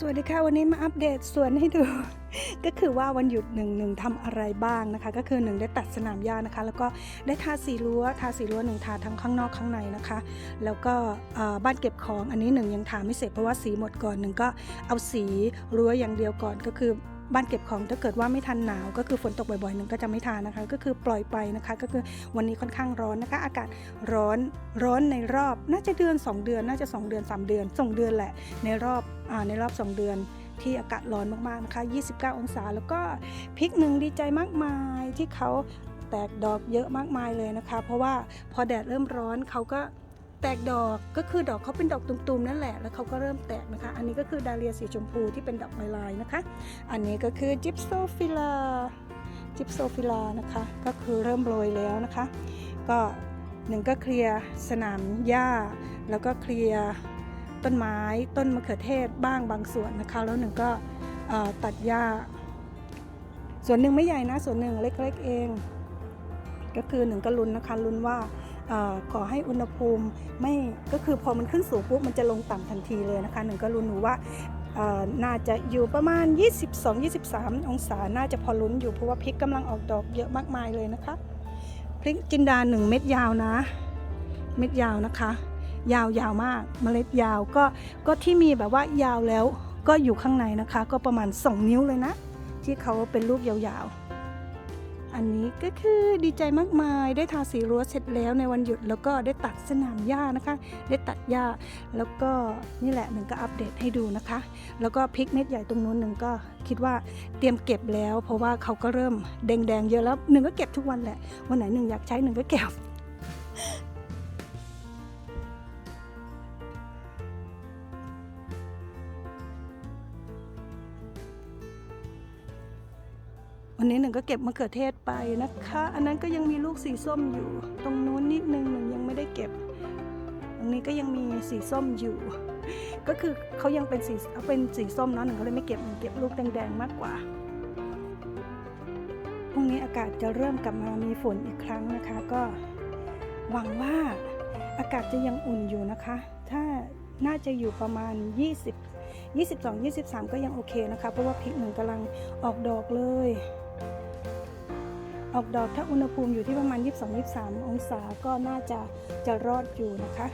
สวัสดีค่ะวันนี้มาอัปเดตสวนให้ดู ก็คือว่าวันหยุดหนึ่งหนึ่งทำอะไรบ้างนะคะ ก็คือหนึ่งได้ตัดสนามหญ้านะคะ แล้วก็ได้ทาสีรั้วทาสีรั้วหนึ่งทาทั้งข้างนอกข้างในนะคะ แล้วก็บ้านเก็บของอันนี้หนึ่งยังทาไม่เสร็จเพราะว่าสีหมดก่อนหนึ่งก็เอาสีรั้วอย่างเดียวก่อนก็คือ บ้านเก็บของถ้าเกิดว่าไม่ทันหนาว ก็คือฝนตกบ่อยๆหนึ่งก็จะไม่ทานนะคะ ก็คือปล่อยไปนะคะ ก็คือวันนี้ค่อนข้างร้อนนะคะ อากาศร้อนร้อนในรอบ น่าจะเดือน 2 เดือน น่าจะ 2 เดือน 3 เดือนส่งเดือนแหละ ในรอบอาในรอบ 2 เดือนที่อากาศร้อนมากๆนะคะ 29 องศา แล้วก็พริกหนึ่งดีใจมากมายที่เขาแตกดอกเยอะมากมายเลยนะคะ เพราะว่าพอแดดเริ่มร้อนเขาก็ แตกดอกก็คือดอกเขาเป็นดอกตุ่มๆนั่นแหละ แล้วเขาก็เริ่มแตกนะคะ อันนี้ก็คือดาเลียสีชมพูที่เป็นดอกลายๆนะคะ อันนี้ก็คือจิปโซฟิลาจิปโซฟิลานะคะ ก็คือเริ่มโรยแล้วนะคะ ก็หนึ่งก็เคลียร์สนามหญ้า แล้วก็เคลียร์ต้นไม้ต้นมะเขือเทศบ้างบางส่วนนะคะ แล้วหนึ่งก็ตัดหญ้า ส่วนหนึ่งไม่ใหญ่นะ ส่วนหนึ่งเล็กๆเอง ก็คือหนึ่งก็ลุ้นนะคะลุ้นว่า ขอให้อุณหภูมิไม่ก็คือพอมันขึ้นสูงปุ๊บมันจะลงต่ำทันทีเลยนะคะหนึ่งก็ลุ้หนูว่าน่าจะอยู่ประมาณ 22-23 องศา น่าจะพอลุ้นอยู่เพราะว่าพริกกำลังออกดอกเยอะมากมายเลยนะคะ พริกจินดาหนึ่งเม็ดยาวนะ เม็ดยาวนะคะ ยาวยาวมากเมล็ดยาวก็ก็ที่มีแบบว่ายาวแล้วก็อยู่ข้างในนะคะ ก็ประมาณ 2 นิ้วเลยนะ ที่เขาเป็นลูกยาวๆ อันนี้ก็คือดีใจมากมายได้ทาสีรั้วเสร็จแล้วในวันหยุด แล้วก็ได้ตัดสนามหญ้านะคะ ได้ตัดหญ้า แล้วก็นี่แหละหนึ่งก็อัปเดตให้ดูนะคะ แล้วก็พริกเม็ดใหญ่ตรงนู้นหนึ่งก็คิดว่าเตรียมเก็บแล้ว เพราะว่าเขาก็เริ่มแดงๆเยอะแล้วหนึ่งก็เก็บทุกวันแหละวันไหนหนึ่งอยากใช้หนึ่งก็เก็บ วันนี้หนึ่งก็เก็บมะเขือเทศไปนะคะ อันนั้นก็ยังมีลูกสีส้มอยู่ ตรงนู้นนิดนึงหนึ่งยังไม่ได้เก็บ ตรงนี้ก็ยังมีสีส้มอยู่ ก็คือเขายังเป็นสีเป็นสีส้มเนาะหนึ่งก็เลยไม่เก็บเก็บลูกแดงๆมากกว่าพรุ่งนี้อากาศจะเริ่มกลับมามีฝนอีกครั้งนะคะ ก็หวังว่าอากาศจะยังอุ่นอยู่นะคะ ถ้าน่าจะอยู่ประมาณ 20 22 23 ก็ยังโอเคนะคะ เพราะว่าพริกหนึ่งกำลังออกดอกเลย ออกดอกถ้าอุณหภูมิอยู่ที่ประมาณ 22-23 องศาก็น่าจะจะรอดอยู่นะคะ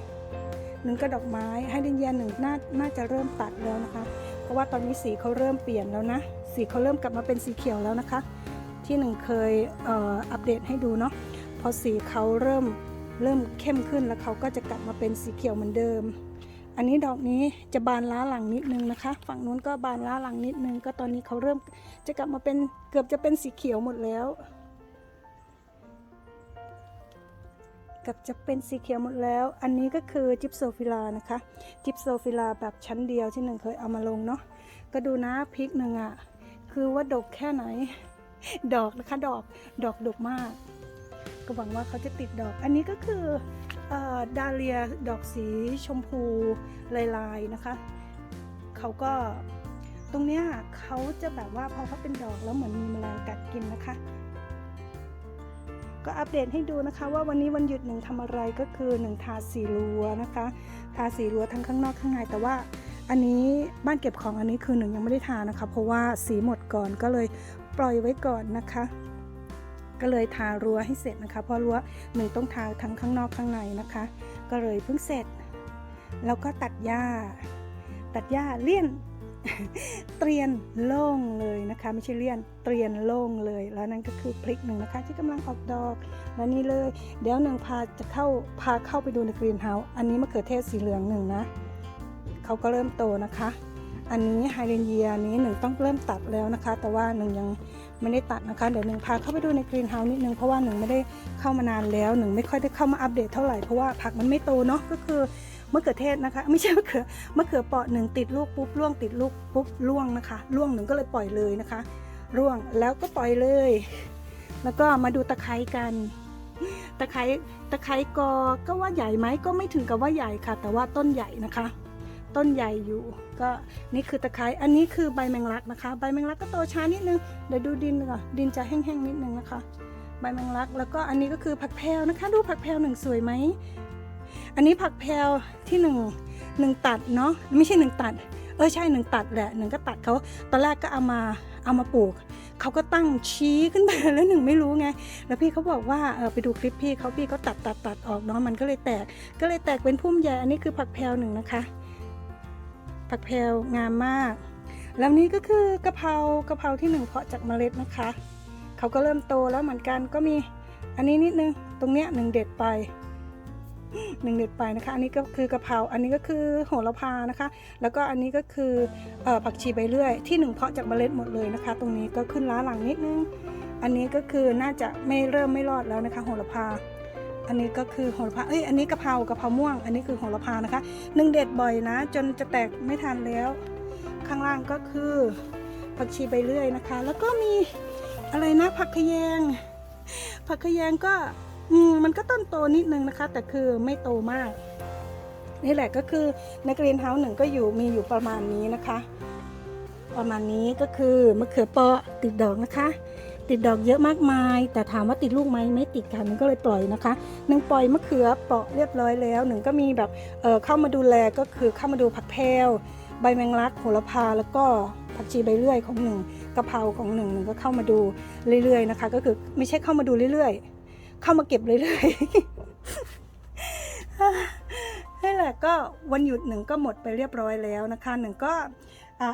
หนึ่งก็ดอกไม้ให้ดินเยียนหนึ่งน่าน่าจะเริ่มตัดแล้วนะคะ เพราะว่าตอนนี้สีเขาเริ่มเปลี่ยนแล้วนะ สีเขาเริ่มกลับมาเป็นสีเขียวแล้วนะคะ ที่หนึ่งเคยเอออัปเดตให้ดูเนาะพอสีเขาเริ่มเริ่มเข้มขึ้นแล้วเขาก็จะกลับมาเป็นสีเขียวเหมือนเดิม อันนี้ดอกนี้จะบานล้าหลังนิดนึงนะคะ ฝั่งนู้นก็บานล้าหลังนิดนึง ก็ตอนนี้เขาเริ่มจะกลับมาเป็นเกือบจะเป็นสีเขียวหมดแล้ว กับจะเป็นสีเขียวหมดแล้ว อันนี้ก็คือจิปโซฟิลานะคะ จิปโซฟิลาแบบชั้นเดียวที่หนึ่งเคยเอามาลงเนาะ ก็ดูนะพริกหนึ่งอะ่ะ คือว่าดกแค่ไหน ดอกนะคะดอก ดอกดกมาก ก็หวังว่าเขาจะติดดอก อันนี้ก็คืออดาเลียดอกสีชมพูลายๆนะคะ เขาก็ตรงเนี้ยเขาจะแบบว่าพอเขาเป็นดอกแล้วเหมือนมีแมลงกัดกินนะคะ ก็อัปเดตให้ดูนะคะ ว่าวันนี้วันหยุดหนึ่งทำอะไรก็คือหนึ่งทาสีรั้วนะคะ ทาสีรั้วทั้งข้างนอกข้างในแต่ว่าอันนี้บ้านเก็บของอันนี้คือหนึ่งยังไม่ได้ทานะคะ เพราะว่าสีหมดก่อนก็เลยปล่อยไว้ก่อนนะคะ ก็เลยทารั้วให้เสร็จนะคะ เพราะรั้วหนึ่งต้องทาทั้งข้างนอกข้างในนะคะ ก็เลยเพิ่งเสร็จ แล้วก็ตัดหญ้า ตัดหญ้าเลี่ยน เตรียนโล่งเลยนะคะ ไม่ใช่เลี่ยนเตรียนโล่งเลย แล้วนั่นก็คือพริกหนึ่งนะคะ ที่กำลังออกดอก และนี่เลย เดี๋ยวหนึ่งพาจะเข้าพาเข้าไปดูในกรีนเฮาส์อันนี้มะเขือเทศสีเหลืองหนึ่งนะเขาก็เริ่มโตนะคะ อันนี้ไฮเดรนเยียนี้หนึ่งต้องเริ่มตัดแล้วนะคะ แต่ว่าหนึ่งยังไม่ได้ตัดนะคะ เดี๋ยวหนึ่งพาเข้าไปดูในกรีนเฮาส์นิดนึงเพราะว่าหนึ่งไม่ได้เข้ามานานแล้วหนึ่งไม่ค่อยได้เข้ามาอัปเดตเท่าไหร่เพราะว่าผักมันไม่โตเนาะก็คือ มะเขือเทศนะคะ ไม่ใช่มะเขือมะเขือเปาะหนึ่งติดลูกปุ๊บร่วงติดลูกปุ๊บร่วงนะคะร่วงหนึ่งก็เลยปล่อยเลยนะคะ ร่วงแล้วก็ปล่อยเลย แล้วก็มาดูตะไคร้กันตะไคร้ตะไคร้กอก็ว่าใหญ่ไหมก็ไม่ถึงกับว่าใหญ่ค่ะ แต่ว่าต้นใหญ่นะคะ ต้นใหญ่อยู่ก็นี่คือตะไคร้อันนี้คือใบแมงลักนะคะ ใบแมงลักก็โตช้านิดนึงเดี๋ยวดูดินก่อนดินจะแห้งๆนิดนึงนะคะ ใบแมงลัก แล้วก็อันนี้ก็คือผักแพรวนะคะ ดูผักแพรวหนึ่งสวยไหม อันนี้ผักแพรวที่หนึ่งหนึ่งตัดเนาะไม่ใช่หนึ่งตัด เออใช่หนึ่งตัดแหละหนึ่งก็ตัดเขาตอนแรกก็เอามาเอามาปลูกเขาก็ตั้งชี้ขึ้นไปแล้วหนึ่งไม่รู้ไง แล้วพี่เขาบอกว่าเออไปดูคลิปพี่เขาพี่เขาตัดตัดตัดออกเนาะมันก็เลยแตก ก็เลยแตกเป็นพุ่มใหญ่อันนี้คือผักแพรวหนึ่งนะคะ ผักแพรวงามมาก แล้วนี้ก็คือกะเพรากะเพราที่หนึ่งเพาะจากเมล็ดนะคะเขาก็เริ่มโตแล้วเหมือนกันก็มีอันนี้นิดนึงตรงเนี้ยหนึ่งเด็ดไป หนึ่งเด็ดไปนะคะ อันนี้ก็คือกะเพรา อันนี้ก็คือโหระพานะคะ แล้วก็อันนี้ก็คือผักชีใบเลื่อย ที่หนึ่งเพาะจากเมล็ดหมดเลยนะคะ ตรงนี้ก็ขึ้นล้าหลังนิดนึง อันนี้ก็คือน่าจะไม่เริ่มไม่รอดแล้วนะคะโหระพา อันนี้ก็คือโหระพา เอ้ย อันนี้กะเพรากะเพราม่วง อันนี้คือโหระพานะคะหนึ่งเด็ดบ่อยนะ จนจะแตกไม่ทันแล้ว ข้างล่างก็คือผักชีใบเลื่อยนะคะ แล้วก็มีอะไรนะผักขยงผักขยงก็ อืมมันก็ต้นโตนิดนึงนะคะ แต่คือไม่โตมาก นี่แหละก็คือในกรีนเฮาส์หนึ่งก็อยู่มีอยู่ประมาณนี้นะคะ ประมาณนี้ก็คือมะเขือเปราะติดดอกนะคะ ติดดอกเยอะมากมาย แต่ถามว่าติดลูกไหมไม่ติดค่ะหนึ่งก็เลยปล่อยนะคะหนึ่งปล่อยมะเขือเปราะเรียบร้อยแล้วหนึ่งก็มีแบบเออเข้ามาดูแลก็คือเข้ามาดูผักแพรวใบแมงลักโหระพาแล้วก็ผักชีใบเลื่อยของหนึ่งกะเพราของหนึ่งหนึ่งก็เข้ามาดูเรื่อยๆนะคะ ก็คือไม่ใช่เข้ามาดูเรื่อยๆ เข้ามาเก็บเรื่อยๆนี่แหละก็วันหยุดหนึ่งก็หมดไปเรียบร้อยแล้วนะคะหนึ่งก็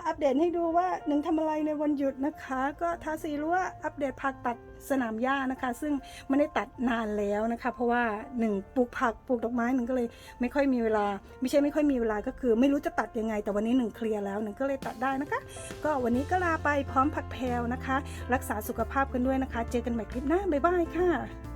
อัปเดตให้ดูว่าหนึ่งทำอะไรในวันหยุดนะคะ ก็ทาสีรั้วอัปเดตผักตัดสนามหญ้านะคะ ซึ่งไม่ได้ตัดนานแล้วนะคะ เพราะว่าหนึ่งปลูกผักปลูกดอกไม้หนึ่งก็เลยไม่ค่อยมีเวลา ไม่ใช่ไม่ค่อยมีเวลาก็คือ ไม่รู้จะตัดยังไง แต่วันนี้หนึ่งเคลียร์แล้วหนึ่งก็เลยตัดได้นะคะ ก็วันนี้ก็ลาไปพร้อมผักแพรวนะคะ รักษาสุขภาพกันด้วยนะคะ เจอกันใหม่คลิปหน้าบ๊ายบายค่ะ